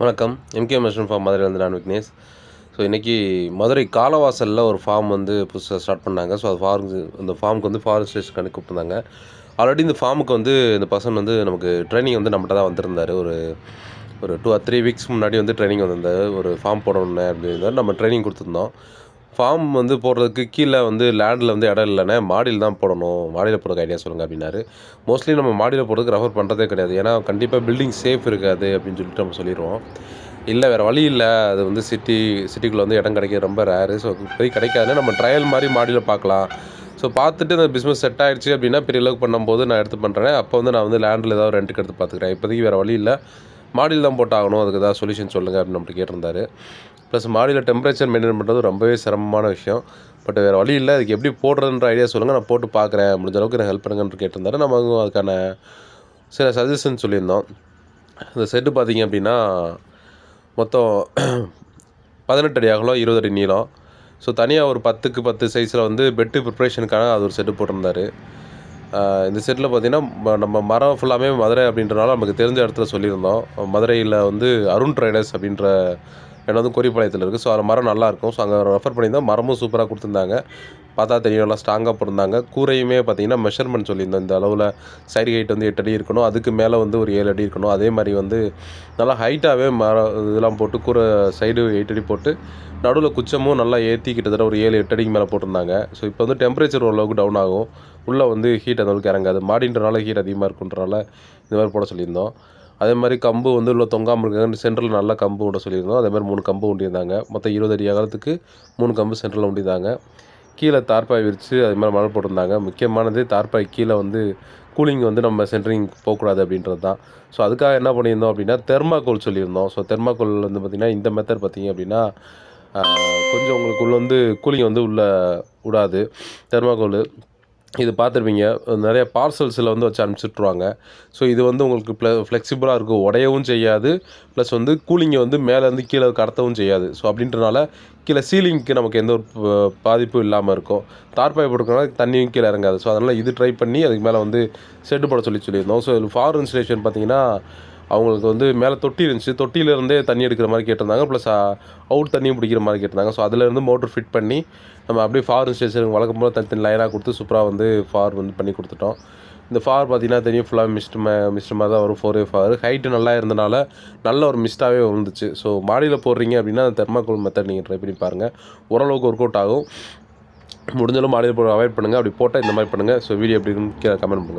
வணக்கம். MK mission form மதுரையிலேருந்து நான் விக்னேஷ். ஸோ இன்றைக்கி மதுரை காலவாசலில் ஒரு ஃபார்ம் வந்து புதுசாக ஸ்டார்ட் பண்ணாங்க. ஸோ அது ஃபார்ம் அந்த ஃபார்முக்கு வந்து ஃபாரஸ்ட் ஸ்டேஷன் கூப்பிட்டுருந்தாங்க. ஆல்ரெடி இந்த ஃபார்முக்கு வந்து இந்த பர்சன் வந்து நமக்கு ட்ரைனிங் வந்து நம்மகிட்ட தான் வந்திருந்தார். ஒரு ஒரு டூ ஆர் த்ரீ வீக்ஸ் முன்னாடி வந்து ட்ரைனிங் வந்திருந்தார். ஒரு ஃபார்ம் போடணுன்னு அப்படின்னு. நம்ம ட்ரைனிங் கொடுத்துருந்தோம். ஃபார்ம் வந்து போடுறதுக்கு கீழே வந்து லேண்டில் வந்து இடம் இல்லைண்ணே மாடியில் தான் போடணும். மாடியில் போடுறதுக்கு ஐடியா சொல்லுங்கள் அப்படின்னாரு. மோஸ்ட்லி நம்ம மாடியில் போடுறதுக்கு ரெஃபர் பண்ணுறதே கிடையாது. ஏன்னா கண்டிப்பாக பில்டிங் சேஃப் இருக்காது அப்படின்னு சொல்லிட்டு நம்ம சொல்லிடுவோம். இல்லை வேறு வழி இல்லை. அது வந்து சிட்டி சிட்டிக்குள்ளே வந்து இடம் கிடைக்க ரொம்ப ரேரு ஸோ போய் கிடைக்காதுன்னா நம்ம ட்ரையல் மாதிரி மாடியில் பார்க்கலாம். ஸோ பார்த்துட்டு அந்த பிஸ்னஸ் செட் ஆகிடுச்சு அப்படின்னா பெரிய அளவுக்கு பண்ணும்போது நான் எடுத்து பண்ணுறேன் அப்போ வந்து நான் வந்து லேண்டில் ஏதாவது ரெண்ட்டுக்கு எடுத்து பார்த்துக்கிறேன். இப்போதைக்கு வேறு வழி இல்லை. மாடியில் தான் போட்டாகணும். அதுக்கு ஏதாவது சொல்யூஷன் சொல்லுங்கள் அப்படின்னு நம்மகிட்ட கேட்டிருந்தாரு. ப்ளஸ் மாடியில் டெம்பரேச்சர் மெயின்டைன் பண்ணுறது ரொம்பவே சிரமமான விஷயம். பட் வேறு வழி இல்லை. அதுக்கு எப்படி போடுறதுன்ற ஐடியா சொல்லுங்கள் நான் போட்டு பார்க்குறேன் முடிஞ்ச அளவுக்கு எனக்கு ஹெல்ப் பண்ணுங்கன்னு கேட்டிருந்தாரு. நம்ம அதுக்கான சில சஜஷன் சொல்லியிருந்தோம். இந்த செட்டு பார்த்திங்க அப்படின்னா மொத்தம் பதினெட்டு அடி அகலம் இருபது அடி நீளம். ஸோ தனியாக ஒரு பத்துக்கு பத்து சைஸில் வந்து பெட்டு ப்ரிப்ரேஷனுக்கான அது ஒரு செட்டு போட்டிருந்தாரு. இந்த செட்டில் பார்த்திங்கன்னா நம்ம மரம் ஃபுல்லாமே மதுரை அப்படின்றனால நமக்கு தெரிஞ்ச இடத்துல சொல்லியிருந்தோம். மதுரையில் வந்து அருண் ட்ரைடர்ஸ் அப்படின்ற இடம் வந்து கொரிப்பாளையத்தில் இருக்குது ஸோ அதில் மரம் நல்லாயிருக்கும் ஸோ அங்கே ரெஃபர் பண்ணியிருந்தோம். மரமும் சூப்பராக கொடுத்துருந்தாங்க. பார்த்தா தெரியும் நல்லா ஸ்ட்ராங்காக போட்டிருந்தாங்க கூரையுமே பார்த்திங்கன்னா மெஷர்மெண்ட் சொல்லியிருந்தோம் இந்த அளவில் சைடு ஹைட் வந்து எட்டு அடி இருக்கணும். அதுக்கு மேலே வந்து ஒரு ஏழு அடி இருக்கணும். அதே மாதிரி வந்து நல்லா ஹைட்டாகவே மரம் இதெல்லாம் போட்டு கூரை சைடு எயிட் அடி போட்டு நடுவில் குச்சமும் நல்லா ஏற்றி கிட்டத்தட்ட ஒரு ஏழு எட்டு அடிக்கு மேலே போட்டிருந்தாங்க. ஸோ இப்போ வந்து டெம்பரேச்சர் ஓரளவுக்கு டவுன் ஆகும். உள்ளே வந்து ஹீட் அந்த அளவுக்கு இறங்காது. மாடின்றனால ஹீட் அதிகமாக இருக்குன்றனால இந்த மாதிரி போட சொல்லியிருந்தோம். அதே மாதிரி கம்பு வந்து உள்ள தொங்காமல் இருக்காங்க சென்ட்ரல் நல்லா கம்பு விட சொல்லியிருந்தோம். அதே மாதிரி மூணு கம்பு ஒண்டியிருந்தாங்க மொத்தம் இருபது அடி அகலத்துக்கு மூணு கம்பு சென்ட்ரலில் ஒண்டியிருந்தாங்க கீழே தார்பாய் விரித்து அது மாதிரி மணல் போட்டிருந்தாங்க. முக்கியமானது தார்பாய் கீழே வந்து கூலிங் வந்து நம்ம சென்ட்ரிங் போகக்கூடாது அப்படின்றது தான். ஸோ அதுக்காக என்ன பண்ணியிருந்தோம் அப்படின்னா தெர்மாக்கோல் சொல்லியிருந்தோம். ஸோ தெர்மாக்கோல் வந்து பார்த்திங்கன்னா இந்த மெத்தட் பார்த்திங்க அப்படின்னா கொஞ்சம் உங்களுக்குள்ளே வந்து கூலிங் வந்து உள்ளே விடாது தெர்மாக்கோல் இது பார்த்துருப்பீங்க. நிறைய பார்சல்ஸில் வந்து வச்சு அனுப்பிச்சுட்ருவாங்க ஸோ இது வந்து உங்களுக்கு ப்ள ஃப்ளெக்சிபிளாக இருக்கும் உடையவும் செய்யாது. ப்ளஸ் வந்து கூலிங்கை வந்து மேலேருந்து கீழே கடத்தவும் செய்யாது. ஸோ அப்படின்றனால கீழே சீலிங்க்கு நமக்கு எந்த ஒரு பாதிப்பும் இல்லாமல் இருக்கும். தார்பாய் போட்டுக்கனால தண்ணியும் கீழே இறங்காது. ஸோ அதனால் இது ட்ரை பண்ணி அதுக்கு மேலே வந்து செட்டு போட சொல்லி சொல்லியிருந்தோம். ஸோ ஃபார் இன்ஸ்டேஷன் பார்த்தீங்கன்னா அவங்களுக்கு வந்து மேலே தொட்டி இருந்துச்சு. தொட்டியிலேருந்தே தண்ணி எடுக்கிற மாதிரி கேட்டிருந்தாங்க. ப்ளஸ் அவுட் தண்ணியும் பிடிக்கிற மாதிரி கேட்டிருந்தாங்க. ஸோ அதிலேருந்து மோட்ரு ஃபிட் பண்ணி நம்ம அப்படியே ஃபார் ஸ்டேஷனுக்கு வழக்கம் போல் தனி லைனாக கொடுத்து சூப்பராக வந்து ஃபார் வந்து பண்ணி கொடுத்துட்டோம். இந்த ஃபார் பார்த்தீங்கன்னா தெரியும் ஃபுல்லாக மிஸ்ட் மே மிஸ்ட் மாதிரி தான் வரும். ஃபோர் ஏ ஃபார் ஹைட்டு நல்லா இருந்தனால நல்ல ஒரு மிஸ்ட்டாகவே வந்துச்சு ஸோ மாடியில் போடுறீங்க அப்படின்னா அந்த தெர்மாக்கோல் மெத்தட் நீங்கள் ட்ரை பண்ணி பாருங்கள் ஓரளவுக்கு ஒர்க் அவுட் ஆகும். முடிஞ்சாலும் மாடியில் போட அவாய்ட் பண்ணுங்கள் அப்படி போட்டால் இந்த மாதிரி பண்ணுங்கள் ஸோ வீடியோ எப்படி இருக்குன்னு கமெண்ட் பண்ணுங்கள்